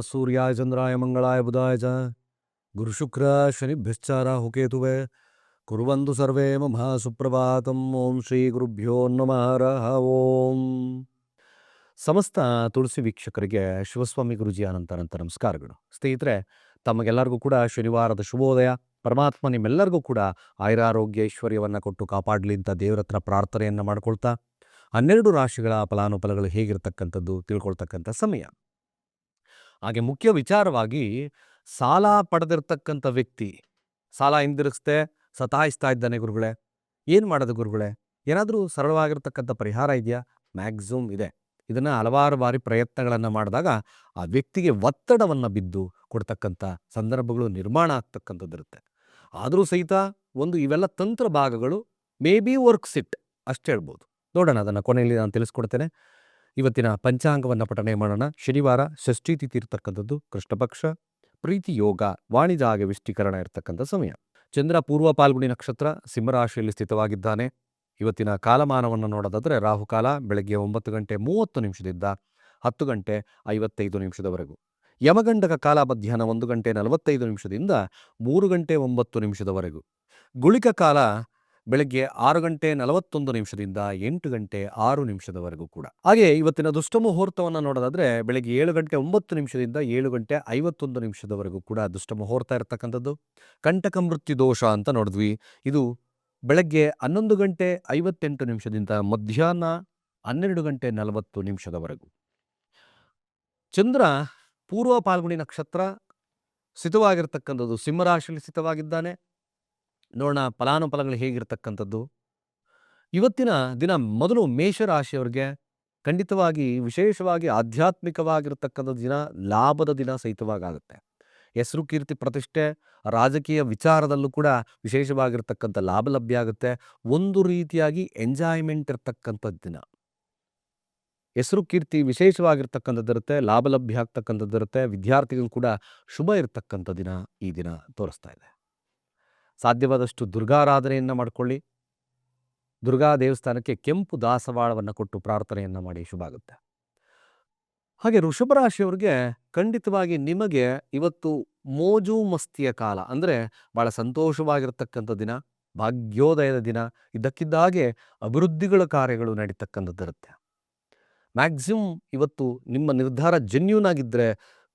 ಸೂರ್ಯಾಯ ಚಂದ್ರಾಯ ಮಂಗಳಾಯ ಬುಧಾಯ ಚ. ಗುರುಶುಕ್ರ ಶನಿಭ್ಯಶ್ಚಾರ ಹುಕೇತುವೆ. ಕುರುವಂತು ಸರ್ವೇ ಮಮ ಸುಪ್ರಭಾತಂ. ಓಂ ಶ್ರೀ ಗುರುಭ್ಯೋ ನಮಃ. ರಹ ಓಂ. ಸಮಸ್ತ ತುಳಸಿ ವೀಕ್ಷಕರಿಗೆ ಶಿವಸ್ವಾಮಿ ಗುರುಜಿ ಅನಂತ ಅನಂತ ನಮಸ್ಕಾರಗಳು. ಸ್ನೇಹಿತರೆ, ತಮಗೆಲ್ಲರಿಗೂ ಕೂಡ ಶನಿವಾರದ ಶುಭೋದಯ. ಪರಮಾತ್ಮ ನಿಮ್ಮೆಲ್ಲರಿಗೂ ಕೂಡ ಆಯುರಾರೋಗ್ಯ ಐಶ್ವರ್ಯವನ್ನು ಕೊಟ್ಟು ಕಾಪಾಡಲಿ ಅಂತ ದೇವರ ಹತ್ರ ಪ್ರಾರ್ಥನೆಯನ್ನು ಮಾಡ್ಕೊಳ್ತಾ, ಹನ್ನೆರಡು ರಾಶಿಗಳ ಫಲಾನುಫಲಗಳು ಹೇಗಿರ್ತಕ್ಕಂಥದ್ದು ತಿಳ್ಕೊಳ್ತಕ್ಕಂಥ ಸಮಯ. ಹಾಗೆ ಮುಖ್ಯ ವಿಚಾರವಾಗಿ ಸಾಲ ಪಡೆದಿರ್ತಕ್ಕಂಥ ವ್ಯಕ್ತಿ, ಸಾಲ ಹಿಂದಿರುಗಿಸ್ದೆ ಸತಾಯಿಸ್ತಾ ಇದ್ದಾನೆ ಗುರುಗಳೇ, ಏನು ಮಾಡೋದು ಗುರುಗಳೇ? ಏನಾದರೂ ಸರಳವಾಗಿರ್ತಕ್ಕಂಥ ಪರಿಹಾರ ಇದೆಯಾ? ಮ್ಯಾಕ್ಸಿಮಮ್ ಇದೆ. ಇದನ್ನು ಹಲವಾರು ಬಾರಿ ಪ್ರಯತ್ನಗಳನ್ನು ಮಾಡಿದಾಗ ಆ ವ್ಯಕ್ತಿಗೆ ಒತ್ತಡವನ್ನು ಬಿದ್ದು ಕೊಡ್ತಕ್ಕಂಥ ಸಂದರ್ಭಗಳು ನಿರ್ಮಾಣ ಆಗ್ತಕ್ಕಂಥದ್ದಿರುತ್ತೆ ಆದರೂ ಸಹಿತ ಒಂದು ಇವೆಲ್ಲ ತಂತ್ರ ಭಾಗಗಳು ಮೇ ಬಿ ವರ್ಕ್ಸ್ ಇಟ್ ಅಷ್ಟು ಹೇಳ್ಬೋದು. ನೋಡೋಣ, ಅದನ್ನು ಕೊನೆಯಲ್ಲಿ ನಾನು ತಿಳಿಸ್ಕೊಡ್ತೇನೆ. ಇವತ್ತಿನ ಪಂಚಾಂಗವನ್ನು ಪಠನೆ ಮಾಡೋಣ. ಶನಿವಾರ ಷಷ್ಠಿ ತಿಥಿ ಇರತಕ್ಕಂಥದ್ದು ಕೃಷ್ಣಪಕ್ಷ, ಪ್ರೀತಿ ಯೋಗ, ವಾಣಿಜ್ಯ ವಿಷ್ಟೀಕರಣ ಇರತಕ್ಕಂಥ ಸಮಯ. ಚಂದ್ರ ಪೂರ್ವ ಪಾಲ್ಗುಣಿ ನಕ್ಷತ್ರ ಸಿಂಹರಾಶಿಯಲ್ಲಿ ಸ್ಥಿತವಾಗಿದ್ದಾನೆ. ಇವತ್ತಿನ ಕಾಲಮಾನವನ್ನು ನೋಡೋದಾದರೆ ರಾಹುಕಾಲ ಬೆಳಗ್ಗೆ ಒಂಬತ್ತು ಗಂಟೆ ಮೂವತ್ತು ನಿಮಿಷದಿಂದ ಹತ್ತು ಗಂಟೆ ಐವತ್ತೈದು ನಿಮಿಷದವರೆಗೂ. ಯಮಗಂಡಕ ಕಾಲ ಮಧ್ಯಾಹ್ನ ಒಂದು ಗಂಟೆ ನಲವತ್ತೈದು ನಿಮಿಷದಿಂದ ಮೂರು ಗಂಟೆ ಒಂಬತ್ತು ನಿಮಿಷದವರೆಗೂ. ಗುಳಿಕ ಕಾಲ ಬೆಳಗ್ಗೆ ಆರು ಗಂಟೆ ನಲವತ್ತೊಂದು ನಿಮಿಷದಿಂದ ಎಂಟು ಗಂಟೆ ಆರು ನಿಮಿಷದವರೆಗೂ ಕೂಡ. ಹಾಗೆ ಇವತ್ತಿನ ದುಷ್ಟ ಮುಹೂರ್ತವನ್ನು ನೋಡೋದಾದ್ರೆ ಬೆಳಗ್ಗೆ ಏಳು ಗಂಟೆ ಒಂಬತ್ತು ನಿಮಿಷದಿಂದ ಏಳು ಗಂಟೆ ಐವತ್ತೊಂದು ನಿಮಿಷದವರೆಗೂ ಕೂಡ ದುಷ್ಟ ಮುಹೂರ್ತ ಇರತಕ್ಕಂಥದ್ದು. ಕಂಟಕ ಮೃತ್ಯು ದೋಷ ಅಂತ ನೋಡಿದ್ವಿ. ಇದು ಬೆಳಗ್ಗೆ ಹನ್ನೊಂದು ಗಂಟೆ ಐವತ್ತೆಂಟು ನಿಮಿಷದಿಂದ ಮಧ್ಯಾಹ್ನ ಹನ್ನೆರಡು ಗಂಟೆ ನಲವತ್ತು ನಿಮಿಷದವರೆಗೂ. ಚಂದ್ರ ಪೂರ್ವ ಪಾಲ್ಗುಣಿ ನಕ್ಷತ್ರ ಸ್ಥಿತವಾಗಿರ್ತಕ್ಕಂಥದ್ದು ಸಿಂಹರಾಶಿಯಲ್ಲಿ ಸ್ಥಿತವಾಗಿದ್ದಾನೆ. ನೋಡೋಣ ಫಲಾನುಫಲಗಳು ಹೇಗಿರ್ತಕ್ಕಂಥದ್ದು. ಇವತ್ತಿನ ದಿನ ಮೊದಲು ಮೇಷರಾಶಿಯವ್ರಿಗೆ ಖಂಡಿತವಾಗಿ ವಿಶೇಷವಾಗಿ ಆಧ್ಯಾತ್ಮಿಕವಾಗಿರ್ತಕ್ಕಂಥ ದಿನ ಲಾಭದ ದಿನ ಸಹಿತವಾಗುತ್ತೆ ಹೆಸರು, ಕೀರ್ತಿ, ಪ್ರತಿಷ್ಠೆ, ರಾಜಕೀಯ ವಿಚಾರದಲ್ಲೂ ಕೂಡ ವಿಶೇಷವಾಗಿರ್ತಕ್ಕಂಥ ಲಾಭ ಲಭ್ಯ ಆಗುತ್ತೆ. ಒಂದು ರೀತಿಯಾಗಿ ಎಂಜಾಯ್ಮೆಂಟ್ ಇರ್ತಕ್ಕಂಥ ದಿನ. ಹೆಸರು, ಕೀರ್ತಿ ವಿಶೇಷವಾಗಿರ್ತಕ್ಕಂಥದ್ದಿರುತ್ತೆ ಲಾಭ ಲಭ್ಯ ಆಗ್ತಕ್ಕಂಥದ್ದಿರುತ್ತೆ ವಿದ್ಯಾರ್ಥಿಗಳು ಕೂಡ ಶುಭ ಇರತಕ್ಕಂಥ ದಿನ ಈ ದಿನ ತೋರಿಸ್ತಾ ಇದೆ. ಸಾಧ್ಯವಾದಷ್ಟು ದುರ್ಗಾರಾಧನೆಯನ್ನು ಮಾಡಿಕೊಳ್ಳಿ. ದುರ್ಗಾ ದೇವಸ್ಥಾನಕ್ಕೆ ಕೆಂಪು ದಾಸವಾಳವನ್ನು ಕೊಟ್ಟು ಪ್ರಾರ್ಥನೆಯನ್ನು ಮಾಡಿ ಶುಭ ಆಗುತ್ತೆ. ಹಾಗೆ ವೃಷಭ ರಾಶಿಯವ್ರಿಗೆ ಖಂಡಿತವಾಗಿ ನಿಮಗೆ ಇವತ್ತು ಮೋಜು ಮಸ್ತಿಯ ಕಾಲ ಅಂದರೆ ಭಾಳ ಸಂತೋಷವಾಗಿರತಕ್ಕಂಥ ದಿನ, ಭಾಗ್ಯೋದಯದ ದಿನ ಇದ್ದಕ್ಕಿದ್ದ ಹಾಗೆ ಅಭಿವೃದ್ಧಿಗಳ ಕಾರ್ಯಗಳು ನಡೀತಕ್ಕಂಥದ್ದಿರುತ್ತೆ ಮ್ಯಾಕ್ಸಿಮಮ್ ಇವತ್ತು ನಿಮ್ಮ ನಿರ್ಧಾರ ಜೆನ್ಯೂನ್ ಆಗಿದ್ದರೆ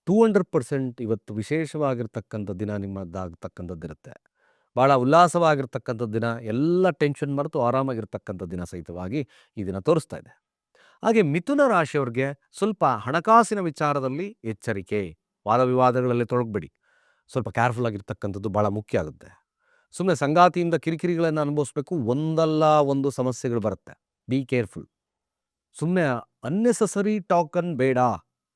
ಟೂ ಹಂಡ್ರೆಡ್ ಪರ್ಸೆಂಟ್ ಇವತ್ತು ವಿಶೇಷವಾಗಿರ್ತಕ್ಕಂಥ ದಿನ ನಿಮ್ಮದಾಗತಕ್ಕಂಥದ್ದಿರುತ್ತೆ. ಭಾಳ ಉಲ್ಲಾಸವಾಗಿರ್ತಕ್ಕಂಥ ದಿನ, ಎಲ್ಲ ಟೆನ್ಷನ್ ಮರೆತು ಆರಾಮಾಗಿರ್ತಕ್ಕಂಥ ದಿನ ಸಹಿತವಾಗಿ ಈ ದಿನ ತೋರಿಸ್ತಾ ಇದೆ. ಹಾಗೆ ಮಿಥುನ ರಾಶಿಯವ್ರಿಗೆ ಸ್ವಲ್ಪ ಹಣಕಾಸಿನ ವಿಚಾರದಲ್ಲಿ ಎಚ್ಚರಿಕೆ ವಾದ ವಿವಾದಗಳಲ್ಲಿ ತೊಡಗಬೇಡಿ. ಸ್ವಲ್ಪ ಕೇರ್ಫುಲ್ ಆಗಿರ್ತಕ್ಕಂಥದ್ದು ಭಾಳ ಮುಖ್ಯ ಆಗುತ್ತೆ. ಸುಮ್ಮನೆ ಸಂಗಾತಿಯಿಂದ ಕಿರಿಕಿರಿಗಳನ್ನು ಅನುಭವಿಸ್ಬೇಕು, ಒಂದಲ್ಲ ಒಂದು ಸಮಸ್ಯೆಗಳು ಬರುತ್ತೆ. ಬಿ ಕೇರ್ಫುಲ್ ಸುಮ್ಮನೆ ಅನ್ನೆಸಸರಿ ಟಾಕನ್ ಬೇಡ.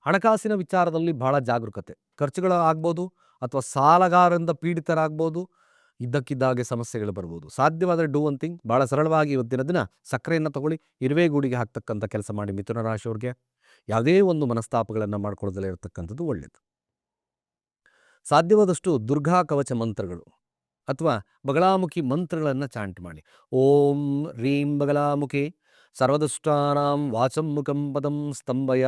ಹಣಕಾಸಿನ ವಿಚಾರದಲ್ಲಿ ಭಾಳ ಜಾಗರೂಕತೆ. ಖರ್ಚುಗಳು ಆಗ್ಬೋದು ಅಥವಾ ಸಾಲಗಾರರಿಂದ ಪೀಡಿತರಾಗ್ಬೋದು ಇದ್ದಕ್ಕಿದ್ದಾಗೆ ಸಮಸ್ಯೆಗಳು ಬರ್ಬೋದು. ಸಾಧ್ಯವಾದರೆ ಡೂ ಒನ್ ಥಿಂಗ್ ಭಾಳ ಸರಳವಾಗಿ ಇವತ್ತಿನ ದಿನ ಸಕ್ಕರೆಯನ್ನು ತಗೊಳ್ಳಿ. ಇರುವೆ ಗೂಡಿಗೆ ಹಾಕ್ತಕ್ಕಂಥ ಕೆಲಸ ಮಾಡಿ ಮಿಥುನ ರಾಶಿಯವ್ರಿಗೆ. ಯಾವುದೇ ಒಂದು ಮನಸ್ತಾಪಗಳನ್ನು ಮಾಡ್ಕೊಳ್ಳೋದಲ್ಲೇ ಇರತಕ್ಕಂಥದ್ದು ಒಳ್ಳೆಯದು ಸಾಧ್ಯವಾದಷ್ಟು ದುರ್ಗಾ ಕವಚ ಮಂತ್ರಗಳು ಅಥವಾ ಬಗಲಾಮುಖಿ ಮಂತ್ರಗಳನ್ನು ಚಾಂಟ್ ಮಾಡಿ. ಓಂ ರೀಂ ಬಗಲಾಮುಖಿ ಸರ್ವದುಷ್ಟಾನಾಂ ವಾಚಂ ಮುಖಂ ಪದಂ ಸ್ತಂಭಯ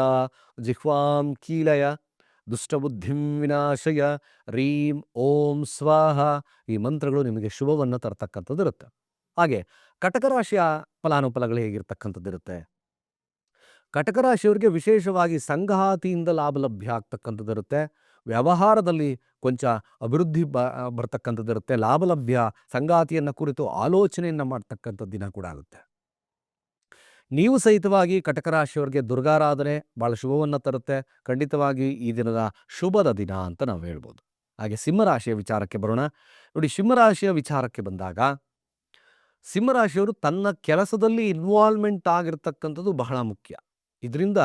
ಜಿಹ್ವಾಂ ಕೀಲಯ ದುಷ್ಟಬುದ್ಧಿಂ ವಿನಾಶಯ, ರೀಂ ಓಂ ಸ್ವಾಹ, ಈ ಮಂತ್ರಗಳು ನಿಮಗೆ ಶುಭವನ್ನು ತರತಕ್ಕಂಥದ್ದು ಇರುತ್ತೆ. ಹಾಗೆ ಕಟಕ ರಾಶಿಯ ಫಲಾನುಫಲಗಳು ಹೇಗಿರ್ತಕ್ಕಂಥದ್ದಿರುತ್ತೆ ಕಟಕ ರಾಶಿಯವರಿಗೆ ವಿಶೇಷವಾಗಿ ಸಂಗಾತಿಯಿಂದ ಲಾಭ ಲಭ್ಯ ಆಗ್ತಕ್ಕಂಥದ್ದಿರುತ್ತೆ ವ್ಯವಹಾರದಲ್ಲಿ ಕೊಂಚ ಅಭಿವೃದ್ಧಿ ಬ ಬರ್ತಕ್ಕಂಥದ್ದಿರುತ್ತೆ ಲಾಭ ಲಭ್ಯ, ಸಂಗಾತಿಯನ್ನು ಕುರಿತು ಆಲೋಚನೆಯನ್ನು ಮಾಡ್ತಕ್ಕಂಥ ದಿನ ಕೂಡ ಆಗುತ್ತೆ. ನೀವು ಸಹಿತವಾಗಿ ಕಟಕ ರಾಶಿಯವರಿಗೆ ದುರ್ಗಾರಾಧನೆ ಭಾಳ ಶುಭವನ್ನು ತರುತ್ತೆ. ಖಂಡಿತವಾಗಿ ಈ ದಿನದ ಶುಭದ ದಿನ ಅಂತ ನಾವು ಹೇಳ್ಬೋದು. ಹಾಗೆ ಸಿಂಹರಾಶಿಯ ವಿಚಾರಕ್ಕೆ ಬರೋಣ. ನೋಡಿ ಸಿಂಹರಾಶಿಯ ವಿಚಾರಕ್ಕೆ ಬಂದಾಗ ಸಿಂಹರಾಶಿಯವರು ತನ್ನ ಕೆಲಸದಲ್ಲಿ ಇನ್ವಾಲ್ವ್ಮೆಂಟ್ ಆಗಿರ್ತಕ್ಕಂಥದ್ದು ಬಹಳ ಮುಖ್ಯ. ಇದರಿಂದ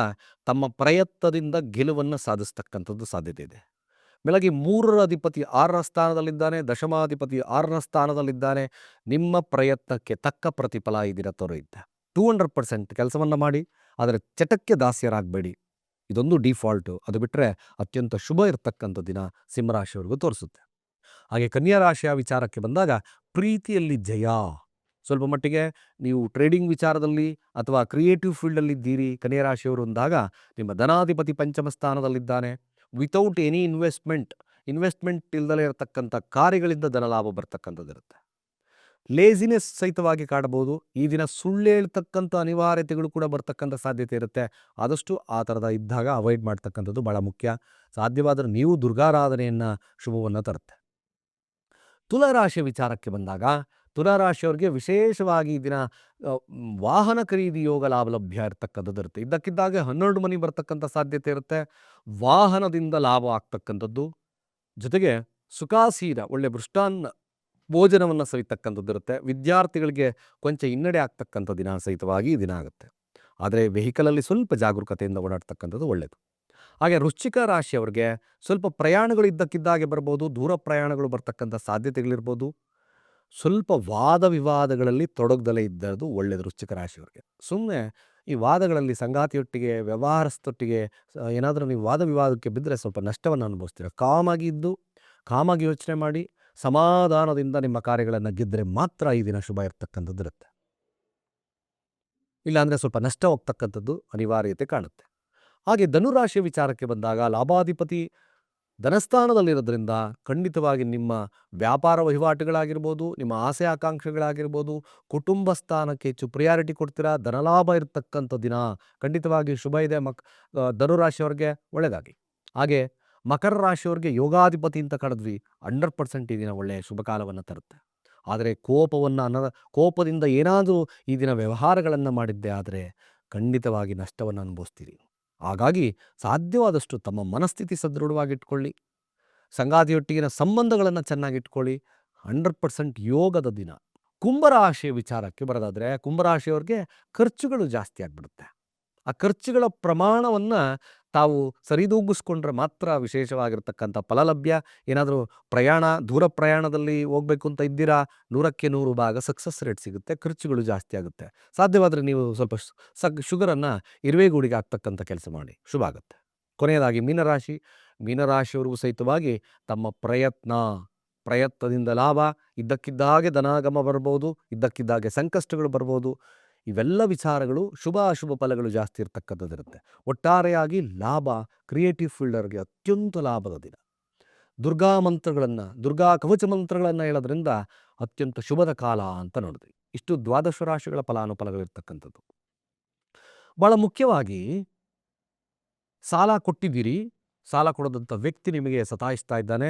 ತಮ್ಮ ಪ್ರಯತ್ನದಿಂದ ಗೆಲುವನ್ನು ಸಾಧಿಸ್ತಕ್ಕಂಥದ್ದು ಸಾಧ್ಯತೆ ಇದೆ. ಬೆಳಗ್ಗೆ ಮೂರರ ಅಧಿಪತಿ ಆರರ ಸ್ಥಾನದಲ್ಲಿದ್ದಾನೆ, ದಶಮಾಧಿಪತಿ ಆರರ ಸ್ಥಾನದಲ್ಲಿದ್ದಾನೆ. ನಿಮ್ಮ ಪ್ರಯತ್ನಕ್ಕೆ ತಕ್ಕ ಪ್ರತಿಫಲ ಈ ದಿನ ಟೂ ಹಂಡ್ರೆಡ್ ಪರ್ಸೆಂಟ್ ಕೆಲಸವನ್ನು ಮಾಡಿ, ಆದರೆ ಚಟಕ್ಕೆ ದಾಸ್ಯರಾಗಬೇಡಿ. ಇದೊಂದು ಡಿಫಾಲ್ಟು ಅದು ಬಿಟ್ಟರೆ ಅತ್ಯಂತ ಶುಭ ಇರತಕ್ಕಂಥ ದಿನ ಸಿಂಹರಾಶಿಯವರೆಗೂ ತೋರಿಸುತ್ತೆ. ಹಾಗೆ ಕನ್ಯಾ ರಾಶಿಯ ವಿಚಾರಕ್ಕೆ ಬಂದಾಗ ಪ್ರೀತಿಯಲ್ಲಿ ಜಯ. ಸ್ವಲ್ಪ ಮಟ್ಟಿಗೆ ನೀವು ಟ್ರೇಡಿಂಗ್ ವಿಚಾರದಲ್ಲಿ ಅಥವಾ ಕ್ರಿಯೇಟಿವ್ ಫೀಲ್ಡಲ್ಲಿದ್ದೀರಿ ಕನ್ಯಾ ರಾಶಿಯವರು ಅಂದಾಗ ನಿಮ್ಮ ಧನಾಧಿಪತಿ ಪಂಚಮ ಸ್ಥಾನದಲ್ಲಿದ್ದಾನೆ. ವಿತೌಟ್ ಎನಿ ಇನ್ವೆಸ್ಟ್ಮೆಂಟ್ ಇನ್ವೆಸ್ಟ್ಮೆಂಟ್ ಇಲ್ಲದಲೇ ಇರತಕ್ಕಂಥ ಕಾರ್ಯಗಳಿಂದ ಧನಲಾಭ ಬರ್ತಕ್ಕಂಥದ್ದಿರುತ್ತೆ. ಲೇಸಿನೆಸ್ ಸಹಿತವಾಗಿ ಕಾಡಬಹುದು ಈ ದಿನ ಸುಳ್ಳು ಹೇಳ್ತಕ್ಕಂಥ ಅನಿವಾರ್ಯತೆಗಳು ಕೂಡ ಬರ್ತಕ್ಕಂಥ ಸಾಧ್ಯತೆ ಇರುತ್ತೆ. ಆದಷ್ಟು ಆ ಥರದ ಇದ್ದಾಗ ಅವಾಯ್ಡ್ ಮಾಡ್ತಕ್ಕಂಥದ್ದು ಭಾಳ ಮುಖ್ಯ. ಸಾಧ್ಯವಾದರೆ ನೀವು ದುರ್ಗಾರಾಧನೆಯನ್ನು ಶುಭವನ್ನು ತರುತ್ತೆ. ತುಲಾರಾಶಿಯ ವಿಚಾರಕ್ಕೆ ಬಂದಾಗ, ತುಲಾರಾಶಿಯವ್ರಿಗೆ ವಿಶೇಷವಾಗಿ ಈ ದಿನ ವಾಹನ ಖರೀದಿ ಯೋಗ ಲಾಭ ಲಭ್ಯ ಇರತಕ್ಕಂಥದ್ದು ಇರುತ್ತೆ. ಇದ್ದಕ್ಕಿದ್ದಾಗೆ ಹನ್ನೆರಡು ಮನಿ ಬರ್ತಕ್ಕಂಥ ಸಾಧ್ಯತೆ ಇರುತ್ತೆ. ವಾಹನದಿಂದ ಲಾಭ ಆಗ್ತಕ್ಕಂಥದ್ದು. ಜೊತೆಗೆ ಸುಖಾಸೀನ ಒಳ್ಳೆ ಮೃಷ್ಟಾನ್ನ ಭೋಜನವನ್ನು ಸವಿತಕ್ಕಂಥದ್ದು ಇರುತ್ತೆ. ವಿದ್ಯಾರ್ಥಿಗಳಿಗೆ ಕೊಂಚ ಹಿನ್ನಡೆ ಆಗ್ತಕ್ಕಂಥ ದಿನ ಸಹಿತವಾಗಿ ದಿನ ಆಗುತ್ತೆ. ಆದರೆ ವೆಹಿಕಲಲ್ಲಿ ಸ್ವಲ್ಪ ಜಾಗರೂಕತೆಯಿಂದ ಓಡಾಡ್ತಕ್ಕಂಥದ್ದು ಒಳ್ಳೆಯದು ಹಾಗೆ ವೃಶ್ಚಿಕ ರಾಶಿಯವರಿಗೆ ಸ್ವಲ್ಪ ಪ್ರಯಾಣಗಳು ಇದ್ದಕ್ಕಿದ್ದಾಗೆ ಬರ್ಬೋದು, ದೂರ ಪ್ರಯಾಣಗಳು ಬರ್ತಕ್ಕಂಥ ಸಾಧ್ಯತೆಗಳಿರ್ಬೋದು. ಸ್ವಲ್ಪ ವಾದ ವಿವಾದಗಳಲ್ಲಿ ತೊಡಗದಲ್ಲೇ ಇದ್ದದ್ದು ಒಳ್ಳೆಯದು ವೃಶ್ಚಿಕ ರಾಶಿಯವರಿಗೆ. ಸುಮ್ಮನೆ ಈ ವಾದಗಳಲ್ಲಿ ಸಂಗಾತಿಯೊಟ್ಟಿಗೆ, ವ್ಯವಹಾರಸ್ಥೊಟ್ಟಿಗೆ ಏನಾದರೂ ನೀವು ವಾದ ವಿವಾದಕ್ಕೆ ಬಿದ್ದರೆ ಸ್ವಲ್ಪ ನಷ್ಟವನ್ನು ಅನುಭವಿಸ್ತೀರ. ಕಾಮಾಗಿ ಇದ್ದು, ಕಾಮಾಗಿ ಯೋಚನೆ ಮಾಡಿ ಸಮಾಧಾನದಿಂದ ನಿಮ್ಮ ಕಾರ್ಯಗಳನ್ನು ಗೆದ್ದರೆ ಮಾತ್ರ ಈ ದಿನ ಶುಭ ಇರ್ತಕ್ಕಂಥದ್ದು ಇರುತ್ತೆ. ಇಲ್ಲಾಂದರೆ ಸ್ವಲ್ಪ ನಷ್ಟ ಹೋಗ್ತಕ್ಕಂಥದ್ದು ಅನಿವಾರ್ಯತೆ ಕಾಣುತ್ತೆ. ಹಾಗೆ ಧನುರಾಶಿಯ ವಿಚಾರಕ್ಕೆ ಬಂದಾಗ ಲಾಭಾಧಿಪತಿ ಧನಸ್ಥಾನದಲ್ಲಿರೋದ್ರಿಂದ ಖಂಡಿತವಾಗಿ ನಿಮ್ಮ ವ್ಯಾಪಾರ ವಹಿವಾಟುಗಳಾಗಿರ್ಬೋದು, ನಿಮ್ಮ ಆಸೆ ಆಕಾಂಕ್ಷೆಗಳಾಗಿರ್ಬೋದು, ಕುಟುಂಬ ಸ್ಥಾನಕ್ಕೆ ಹೆಚ್ಚು ಪ್ರಿಯಾರಿಟಿ ಕೊಡ್ತೀರಾ, ಧನಲಾಭ ಇರತಕ್ಕಂಥ ದಿನ ಖಂಡಿತವಾಗಿ ಶುಭ ಇದೆ ಮಕ್ ಧನುರಾಶಿಯವ್ರಿಗೆ ಒಳ್ಳೆಯದಾಗಿ ಹಾಗೆ ಮಕರ ರಾಶಿಯವ್ರಿಗೆ ಯೋಗಾಧಿಪತಿ ಅಂತ ಕಳೆದ್ವಿ ಹಂಡ್ರೆಡ್ ಪರ್ಸೆಂಟ್ ಈ ದಿನ ಒಳ್ಳೆಯ ಶುಭ ಕಾಲವನ್ನು ತರುತ್ತೆ. ಆದರೆ ಕೋಪವನ್ನು ಅನ ಕೋಪದಿಂದ ಏನಾದರೂ ಈ ದಿನ ವ್ಯವಹಾರಗಳನ್ನು ಮಾಡಿದ್ದೆ ಆದರೆ ಖಂಡಿತವಾಗಿ ನಷ್ಟವನ್ನು ಅನುಭವಿಸ್ತೀರಿ. ಹಾಗಾಗಿ ಸಾಧ್ಯವಾದಷ್ಟು ತಮ್ಮ ಮನಸ್ಥಿತಿ ಸದೃಢವಾಗಿಟ್ಕೊಳ್ಳಿ. ಸಂಗಾತಿಯೊಟ್ಟಿಗಿನ ಸಂಬಂಧಗಳನ್ನು ಚೆನ್ನಾಗಿಟ್ಕೊಳ್ಳಿ. ಹಂಡ್ರೆಡ್ ಪರ್ಸೆಂಟ್ ಯೋಗದ ದಿನ. ಕುಂಭರಾಶಿಯ ವಿಚಾರಕ್ಕೆ ಬರೋದಾದರೆ ಕುಂಭರಾಶಿಯವ್ರಿಗೆ ಖರ್ಚುಗಳು ಜಾಸ್ತಿ ಆಗಿಬಿಡುತ್ತೆ. ಆ ಖರ್ಚುಗಳ ಪ್ರಮಾಣವನ್ನು ತಾವು ಸರಿದೂಗಿಸ್ಕೊಂಡ್ರೆ ಮಾತ್ರ ವಿಶೇಷವಾಗಿರ್ತಕ್ಕಂಥ ಫಲ ಲಭ್ಯ ಏನಾದರೂ ಪ್ರಯಾಣ, ದೂರ ಪ್ರಯಾಣದಲ್ಲಿ ಹೋಗ್ಬೇಕು ಅಂತ ಇದ್ದೀರಾ? ನೂರಕ್ಕೆ ನೂರು ಭಾಗ ಸಕ್ಸಸ್ ರೇಟ್ ಸಿಗುತ್ತೆ, ಖರ್ಚುಗಳು ಜಾಸ್ತಿ ಆಗುತ್ತೆ. ಸಾಧ್ಯವಾದರೆ ನೀವು ಸ್ವಲ್ಪ ಸಗ್, ಶುಗರನ್ನು ಇರುವೆಗೂಡಿಗೆ ಹಾಕ್ತಕ್ಕಂಥ ಕೆಲಸ ಮಾಡಿ. ಶುಭ ಆಗುತ್ತೆ. ಕೊನೆಯದಾಗಿ ಮೀನರಾಶಿ. ಮೀನರಾಶಿಯವರಿಗೂ ಸಹಿತವಾಗಿ ತಮ್ಮ ಪ್ರಯತ್ನ, ಪ್ರಯತ್ನದಿಂದ ಲಾಭ. ಇದ್ದಕ್ಕಿದ್ದಾಗೆ ಧನಾಗಮ ಬರ್ಬೋದು, ಇದ್ದಕ್ಕಿದ್ದಾಗೆ ಸಂಕಷ್ಟಗಳು ಬರ್ಬೋದು. ಇವೆಲ್ಲ ವಿಚಾರಗಳು ಶುಭ ಅಶುಭ ಫಲಗಳು ಜಾಸ್ತಿ ಇರತಕ್ಕಂಥದ್ದಿರುತ್ತೆ ಒಟ್ಟಾರೆಯಾಗಿ ಲಾಭ ಕ್ರಿಯೇಟಿವ್ ಫೀಲ್ಡರ್ಗೆ ಅತ್ಯಂತ ಲಾಭದ ದಿನ. ದುರ್ಗಾ ಮಂತ್ರಗಳನ್ನು, ದುರ್ಗಾ ಕವಚ ಮಂತ್ರಗಳನ್ನು ಹೇಳೋದ್ರಿಂದ ಅತ್ಯಂತ ಶುಭದ ಕಾಲ ಅಂತ ನೋಡಿದ್ವಿ. ಇಷ್ಟು ದ್ವಾದಶ ರಾಶಿಗಳ ಫಲಾನುಫಲಗಳಿರ್ತಕ್ಕಂಥದ್ದು. ಭಾಳ ಮುಖ್ಯವಾಗಿ ಸಾಲ ಕೊಟ್ಟಿದ್ದೀರಿ. ಸಾಲ ಕೊಡೋದಂಥ ವ್ಯಕ್ತಿ ನಿಮಗೆ ಸತಾಯಿಸ್ತಾ ಇದ್ದಾನೆ.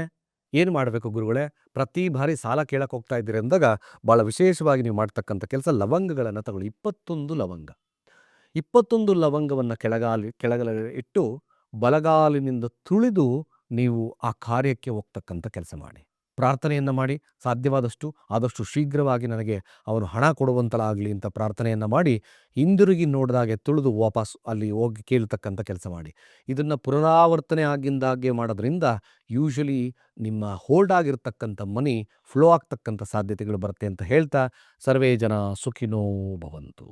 ಏನು ಮಾಡಬೇಕು ಗುರುಗಳೇ? ಪ್ರತಿ ಬಾರಿ ಸಾಲ ಕೇಳಕ್ಕೆ ಹೋಗ್ತಾ ಇದ್ದೀರಿ ಅಂದಾಗ ಭಾಳ ವಿಶೇಷವಾಗಿ ನೀವು ಮಾಡ್ತಕ್ಕಂಥ ಕೆಲಸ ಲವಂಗಗಳನ್ನು ತಗೊಳ್ಳಿ. ಇಪ್ಪತ್ತೊಂದು ಲವಂಗ. ಇಪ್ಪತ್ತೊಂದು ಲವಂಗವನ್ನು ಕೆಳಗಾಲಿ ಕೆಳಗಲ ಇಟ್ಟು ಬಲಗಾಲಿನಿಂದ ತುಳಿದು ನೀವು ಆ ಕಾರ್ಯಕ್ಕೆ ಹೋಗ್ತಕ್ಕಂಥ ಕೆಲಸ ಮಾಡಿ. ಪ್ರಾರ್ಥನೆಯನ್ನು ಮಾಡಿ ಸಾಧ್ಯವಾದಷ್ಟು, ಆದಷ್ಟು ಶೀಘ್ರವಾಗಿ ನನಗೆ ಅವನು ಹಣ ಕೊಡುವಂತಲಾಗಲಿ ಅಂತ ಪ್ರಾರ್ಥನೆಯನ್ನು ಮಾಡಿ ಹಿಂದಿರುಗಿ ನೋಡಿದಾಗೆ ತುಳಿದು ವಾಪಸ್ ಅಲ್ಲಿ ಹೋಗಿ ಕೇಳ್ತಕ್ಕಂಥ ಕೆಲಸ ಮಾಡಿ. ಇದನ್ನು ಪುನರಾವರ್ತನೆ ಆಗಿಂದಾಗೆ ಮಾಡೋದ್ರಿಂದ ಯೂಶಲಿ ನಿಮ್ಮ ಹೋಲ್ಡ್ ಆಗಿರ್ತಕ್ಕಂಥ ಮನಿ ಫ್ಲೋ ಆಗ್ತಕ್ಕಂಥ ಸಾಧ್ಯತೆಗಳು ಬರುತ್ತೆ ಅಂತ ಹೇಳ್ತಾ, ಸರ್ವೇ ಜನ ಸುಖಿನೋ ಭವಂತು.